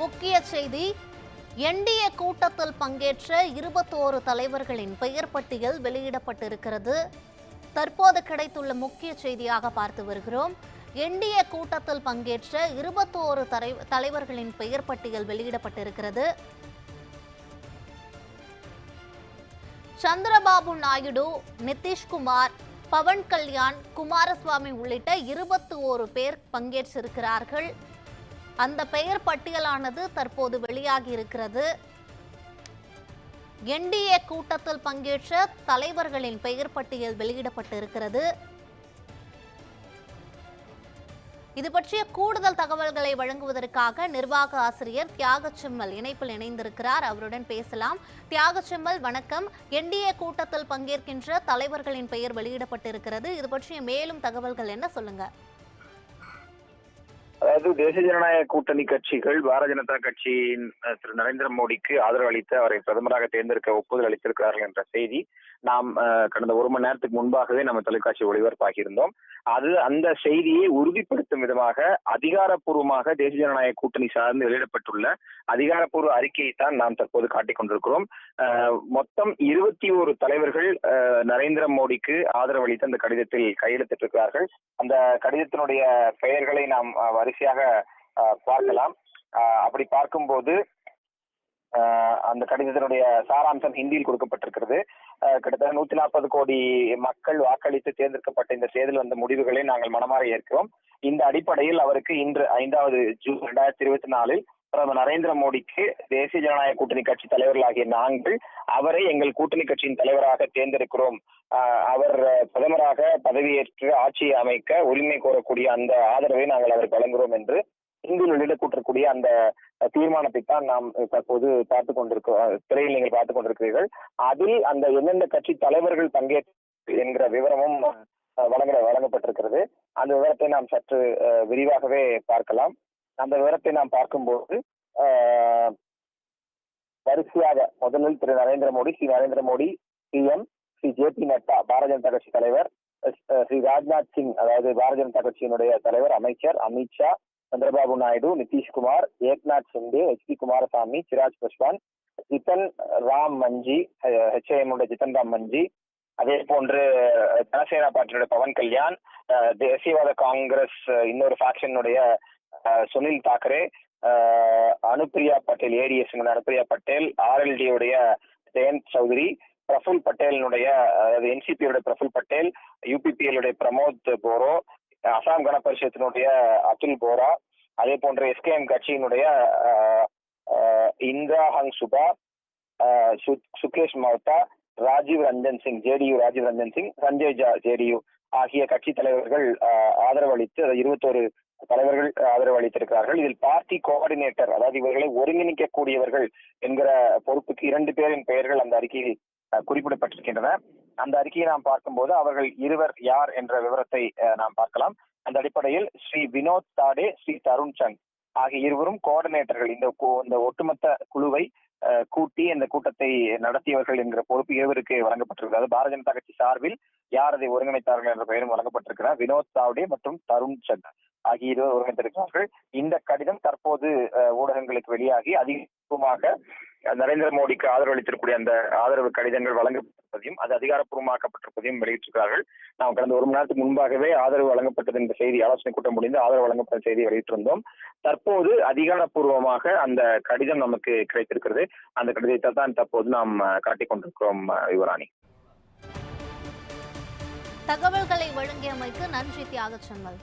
முக்கிய செய்தி என்டிஏ கூட்டத்தில் பங்கேற்ற இருபத்தோரு தலைவர்களின் பெயர் பட்டியல் வெளியிடப்பட்டிருக்கிறது. தற்போது கிடைத்துள்ள முக்கிய செய்தியாக பார்த்து வருகிறோம். என்டிஏ கூட்டத்தில் பங்கேற்ற இருபத்தோரு தலை தலைவர்களின் பெயர் பட்டியல் வெளியிடப்பட்டிருக்கிறது. சந்திரபாபு நாயுடு நிதிஷ்குமார் பவன் கல்யாண் குமாரசுவாமி உள்ளிட்ட இருபத்தி ஓரு பேர் பங்கேற்றிருக்கிறார்கள். அந்த பெயர் பட்டியலானது தற்போது வெளியாகி இருக்கிறது. என்டிஏ கூட்டத்தில் பங்கேற்ற தலைவர்களின் பெயர் பட்டியல் வெளியிடப்பட்டிருக்கிறது. இது பற்றிய கூடுதல் தகவல்களை வழங்குவதற்காக நிர்வாக ஆசிரியர் தியாகச்சிம்மல் இணைப்பில் இணைந்திருக்கிறார். அவருடன் பேசலாம். தியாகச்சிம்மல் வணக்கம். என்டிஏ கூட்டத்தில் பங்கேற்கின்ற தலைவர்களின் பெயர் வெளியிடப்பட்டிருக்கிறது. இது பற்றிய மேலும் தகவல்கள் என்ன சொல்லுங்க? அதாவது தேசிய ஜனநாயக கூட்டணி கட்சிகள் பாரதிய ஜனதா கட்சியின் திரு நரேந்திர மோடிக்கு ஆதரவு அளித்து அவரை பிரதமராக தேர்ந்தெடுக்க ஒப்புதல் அளித்திருக்கிறார்கள் என்ற செய்தி நாம் கடந்த ஒரு மணி நேரத்துக்கு முன்பாகவே நம்ம தொலைக்காட்சி ஒளிபரப்பாகியிருந்தோம் அது அந்த செய்தியை உறுதிப்படுத்தும் விதமாக அதிகாரப்பூர்வமாக தேசிய ஜனநாயக கூட்டணி சார்ந்து வெளியிடப்பட்டுள்ள அதிகாரப்பூர்வ அறிக்கையை தான் நாம் தற்போது காட்டிக் கொண்டிருக்கிறோம். அஹ், மொத்தம் இருபத்தி ஒரு தலைவர்கள் நரேந்திர மோடிக்கு ஆதரவு அளித்து அந்த கடிதத்தில் கையெழுத்திட்டிருக்கிறார்கள். அந்த கடிதத்தினுடைய பெயர்களை நாம் வரிசையாக பார்க்கலாம். அப்படி பார்க்கும்போது அந்த கடிதத்தினுடைய சாராம்சம் ஹிந்தியில் கொடுக்கப்பட்டிருக்கிறது. கிட்டத்தட்ட நூத்தி நாற்பது கோடி மக்கள் வாக்களித்து தேர்ந்தெடுக்கப்பட்ட இந்த தேர்தல் வந்த முடிவுகளை நாங்கள் மனமாற ஏற்கிறோம். இந்த அடிப்படையில் அவருக்கு இன்று ஐந்தாவது ஜூன் இரண்டாயிரத்தி இருபத்தி நாலில் பிரதமர் நரேந்திர மோடிக்கு தேசிய ஜனநாயக கூட்டணி கட்சி தலைவர்களாகிய நாங்கள் அவரை எங்கள் கூட்டணி கட்சியின் தலைவராக தேர்ந்தெடுக்கிறோம். அவர் பிரதமராக பதவியேற்று ஆட்சியை அமைக்க உரிமை கோரக்கூடிய அந்த ஆதரவை நாங்கள் அவருக்கு வழங்குகிறோம் என்று இந்தியில் வெளியிடக்கூட்டக்கூடிய அந்த தீர்மானத்தை தான் நாம் தற்போது பார்த்து கொண்டிருக்கிறோம் திரையில் நீங்கள் பார்த்து கொண்டிருக்கிறீர்கள். அதில் அந்த எந்தெந்த கட்சி தலைவர்கள் பங்கேற்று என்கிற விவரமும் வழங்க வழங்கப்பட்டிருக்கிறது. அந்த விவரத்தை நாம் சற்று விரிவாகவே பார்க்கலாம். அந்த விவரத்தை நாம் பார்க்கும்போது வரிசையாக முதலில் திரு Narendra Modi Shri Narendra Modi CM Shri J P Nadda Bharatiya Janata கட்சி தலைவர் ஸ்ரீ ராஜ்நாத் சிங் அதாவது பாரதிய ஜனதா கட்சியினுடைய தலைவர் அமைச்சர் Amit Shah Chandrababu Naidu Nitish Kumar Eknath Shinde H B Kumaraswamy Chirag Paswan Jitan Ram Manjhi H I M உடைய ஜிதன் ராம் மஞ்சி அதே போன்று ஜனசேனா பார்ட்டியுடைய பவன் கல்யாண் தேசியவாத காங்கிரஸ் இன்னொரு ஃபேக்ஷனுடைய சுனில் தாக்கரே அனுப்பிரியா பட்டேல் ஏடிஎஸ் அனுப்பிரியா பட்டேல் ஆர்எல்டி உடைய ஜெயந்த் சௌத்ரி பிரஃபுல் பட்டேலினுடைய அதாவது என்சிபியுடைய பிரஃபுல் பட்டேல் யூபிபிஎலுடைய பிரமோத் போரோ அசாம் கன பரிஷத்தினுடைய அதுல் போரா அதே போன்ற எஸ்கேஎம் கட்சியினுடைய இந்திரா ஹங் சுபா சு- சுகேஷ் மௌத்தா ராஜீவ் ரஞ்சன் சிங் ஜேடியு ராஜீவ் ரஞ்சன் சிங் சஞ்சய் ஜா ஜேடியு ஆகிய கட்சி தலைவர்கள் ஆதரவு அளித்து இருபத்தோரு தலைவர்கள் ஆதரவு அளித்திருக்கிறார்கள் இதில் பார்ட்டி கோஆர்டினேட்டர் அதாவது இவர்களை ஒருங்கிணைக்கக்கூடியவர்கள் என்கிற பொறுப்புக்கு இரண்டு பேரின் பெயர்கள் அந்த அறிக்கையில் குறிப்பிடப்பட்டிருக்கின்றன. அந்த அறிக்கையை நாம் பார்க்கும்போது அவர்கள் இருவர் யார் என்ற விவரத்தை நாம் பார்க்கலாம். அந்த அடிப்படையில் ஸ்ரீ வினோத் தாடே ஸ்ரீ தருண் சந்த் ஆகிய இருவரும் கோஆர்டினேட்டர்கள் இந்த ஒட்டுமொத்த குழுவை கூட்டி இந்த கூட்டத்தை நடத்தியவர்கள் என்கிற பொறுப்பு இருவருக்கு வழங்கப்பட்டிருக்கிறது. பாரதிய ஜனதா கட்சி சார்பில் யார் அதை ஒருங்கிணைத்தார்கள் என்ற பெயரும் வழங்கப்பட்டிருக்கிறார் வினோத் தாவ்டே மற்றும் தருண் சந்த் ஆகிய இருவர் ஒருங்கிணைத்திருக்கிறார்கள். இந்த கடிதம் தற்போது அஹ், ஊடகங்களுக்கு வெளியாகி அதிகமாக நரேந்திர மோடிக்கு ஆதரவு அளித்திருக்கக்கூடிய அந்த ஆதரவு கடிதங்கள் வழங்கப்பட்டிருப்பதையும் அது அதிகாரப்பூர்வமாக்கப்பட்டிருப்பதையும் வெளியிட்டிருக்கிறார்கள். நாம் கடந்த ஒரு மணி நேரத்துக்கு முன்பாகவே ஆதரவு வழங்கப்பட்டது என்ற செய்தி ஆலோசனை கூட்டம் முடிந்து ஆதரவு வழங்கப்பட்ட செய்தி வெளியிட்டிருந்தோம். தற்போது அதிகாரப்பூர்வமாக அந்த கடிதம் நமக்கு கிடைத்திருக்கிறது. அந்த கடிதத்தை தான் தற்போது நாம் காட்டிக் கொண்டிருக்கிறோம் யுவராணி. தகவல்களை வழங்கியமைக்கு நன்றி தியாகச்செம்மல்